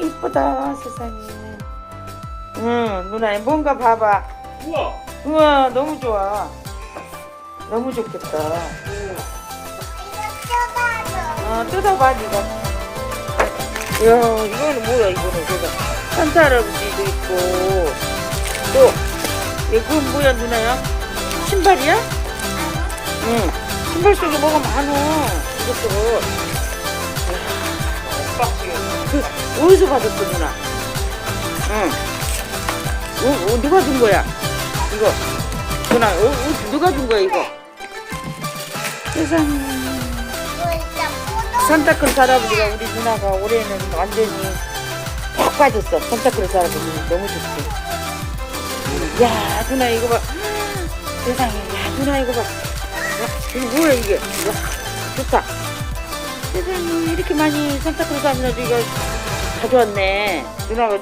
이쁘다 세상에. 응 누나 뭔가 봐봐. 우와. 우와 너무 좋아. 너무 좋겠다. 어 뜯어봐 이거. 이야 이거는 뭐야 이거는 제가 산타 할아버지도 있고 또 이건 뭐야 누나야? 신발이야? 응. 신발 속에 뭐가 많어. 이것도. 박스에. 그 어디서 받았어 누나? 응. 어, 어, 누가 준 거야? 이거. 누나 어, 어, 누가 준 거야 이거? 세상에 산타클로스 할아버지가 우리 누나가 올해는 완전히 푹 빠졌어. 산타클로스 할아버지 너무 좋지. 야 누나 이거 봐. 세상에. 야 누나 이거 봐. 야, 이거 뭐야 이게? 야, 좋다. 세상에 이렇게 많이 산타클로스 할아버지가 가져왔네 누나가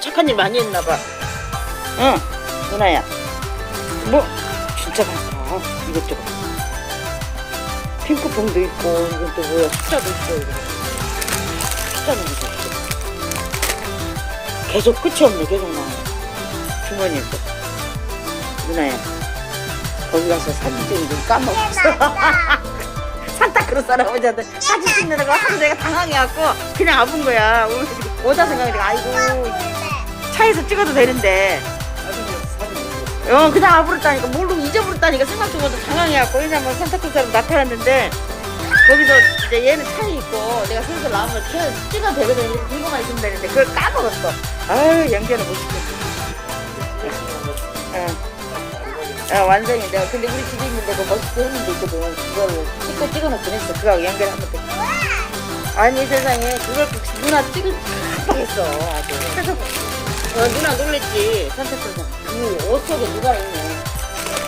착한 일 많이 했나 봐 응, 누나야. 뭐, 진짜 많다. 이것저것. 핑크퐁도 있고, 이건 또 뭐야, 숫자도 있고, 이거. 숫자는 이거 있어. 계속 끝이 없네, 계속 나와. 주머니에서. 누나야, 거기 가서 사진 찍는 좀 까먹었어. 산타크로스 할아버지한테 사진 찍느라고 하도 내가 당황해갖고, 그냥 와본 거야. 오다 생각하니까, 아이고, 차에서 찍어도 되는데. 어 그냥 와버렸다니까 모르고 잊어버렸다니까 생각도 못하고 당황해갖고 왜냐면 산타클로스 사람 나타났는데 거기서 이제 얘는 차에 있고 내가 슬슬 나오면 켜- 찍어도 되거든 들고만 있으면 되는데 그걸 까먹었어 아유 연기는 못 시켰어 어. 어, 완성이 내가 근데 우리 집에 있는데 그 멋있게 했는데 있거든. 그걸 찍고 찍어놓긴 했어. 그거하고 연결하면 돼 아니 세상에. 그걸 그 누나 찍을 깜빡했어 아주. 어, 누나 놀랬지. 산타클로스 그옷 속에 누가 있네.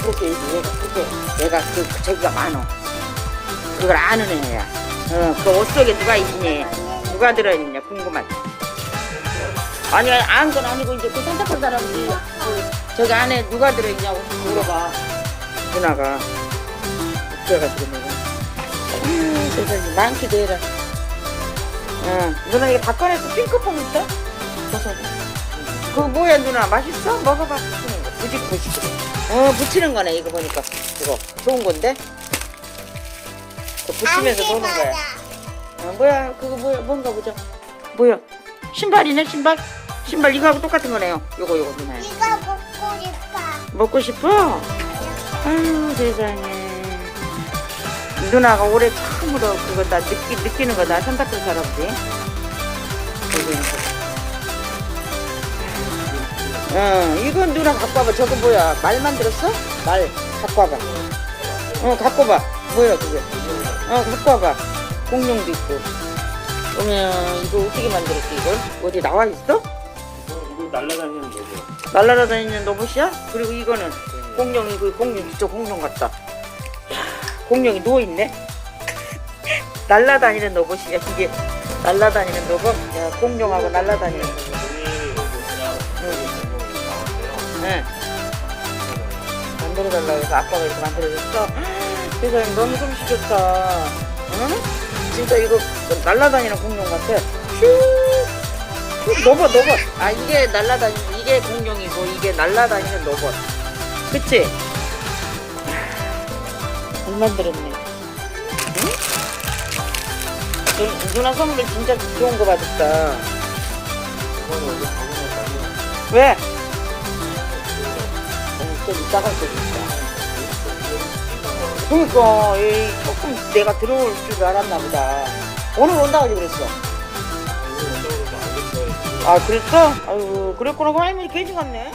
그렇게 얘가 그렇게 얘가 그 저기가 많어. 그걸 아는 애야. 어 그 옷 속에 누가 있니? 누가 들어있냐? 궁금하지. 아니 안건 아니고 이제 그 산타클로스 할아버지 그 저기 안에 누가 들어있냐고 물어봐. 누나가. 그래가지고 내가. 아유, 세상에. 많기도 해라. 응. 누나 이거 다 꺼냈어 핑크퐁? 버섯 그거 뭐야 누나? 맛있어? 먹어봐. 붙이는 거 부직 부직 어 붙이는 거네 이거 보니까. 이거. 좋은 건데? 그 붙이면서 노는 거야. 어, 뭐야? 그거 뭐야? 뭔가 보자. 뭐야? 신발이네 신발? 신발 이거하고 똑같은 거네요. 요거 요거 누나야. 먹고 싶어? 아유 세상에 누나가 올해 처음으로 그거 다 느끼, 느끼는 거다 있는 거. 어, 이건 누나 갖고 와봐. 저거 뭐야? 말 만들었어? 말 갖고 와봐. 어, 갖고 와. 뭐야, 그게? 어, 갖고 와봐. 공룡도 있고. 그러면 이거 어떻게 만들었지, 이걸? 어디 나와 있어? 날라다니는 거죠. 날아다니는 로봇이야? 그리고 이거는 공룡이, 그 공룡, 진짜 공룡 같다. 야, 공룡이 누워 있네? 날아다니는 로봇이야, 이게. 날아다니는 로봇? 야, 공룡하고 로봇. 종이 로봇이랑 공룡이 나왔어요. 네. 만들어달라고 해서 아빠가 이렇게 만들어줬어. 세상에 너무 좋다. 응? 진짜 이거 날라다니는 공룡 같아. 슈! 로봇, 로봇. 아, 이게 날라다니는, 이게 공룡이고, 이게 날라다니는 로봇. 그치? 잘 만들었네. 응? 누, 누나 선물 진짜 좋은 거 받았다. 왜? 어, 좀 이따가 좀 있다. 그러니까 이 조금 내가 들어올 줄 알았나 보다. 오늘 온다 그래 그랬어. 아 그랬어? 아유 그랬구나. 그럼 할머니 개지 같네.